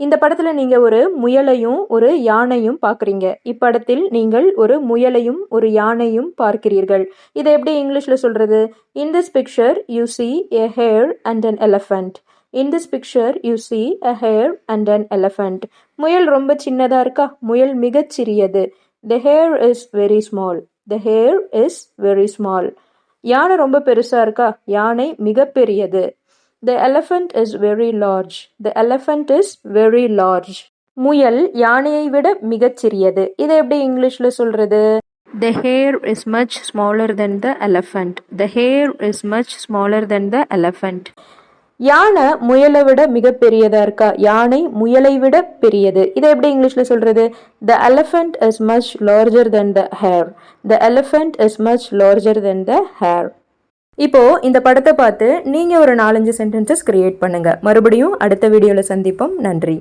இந்த படத்தில் நீங்கள் ஒரு முயலையும் ஒரு யானையும் பார்க்குறீங்க. இப்படத்தில் நீங்கள் ஒரு முயலையும் ஒரு யானையும் பார்க்கிறீர்கள். இதை எப்படி இங்கிலீஷில் சொல்கிறது in this picture you see a hare and an elephant in this picture you see a hare and an elephant முயல் ரொம்ப சின்னதாக இருக்கா? முயல் மிகச் சிறியது. The hare is very small the hare is very small யானை ரொம்ப பெருசாக இருக்கா? யானை மிகப்பெரியது the elephant is very large the elephant is very large முயல் யானையை விட மிகச் சிறியது. இதை எப்படி இங்கிலீஷில் சொல்கிறது the hare is much smaller than the elephant the hare is much smaller than the elephant யானை முயலை விட மிகப்பெரியதா இருக்கா? யானை முயலை விட பெரியது. இதை எப்படி இங்கிலீஷில் சொல்கிறது the elephant is much larger than the hare the elephant is much larger than the hare இப்போ இந்த படத்தை பார்த்து நீங்கள் ஒரு நாலஞ்சு சென்டென்சஸ் கிரியேட் பண்ணுங்க. மறுபடியும் அடுத்த வீடியோவில் சந்திப்போம். நன்றி.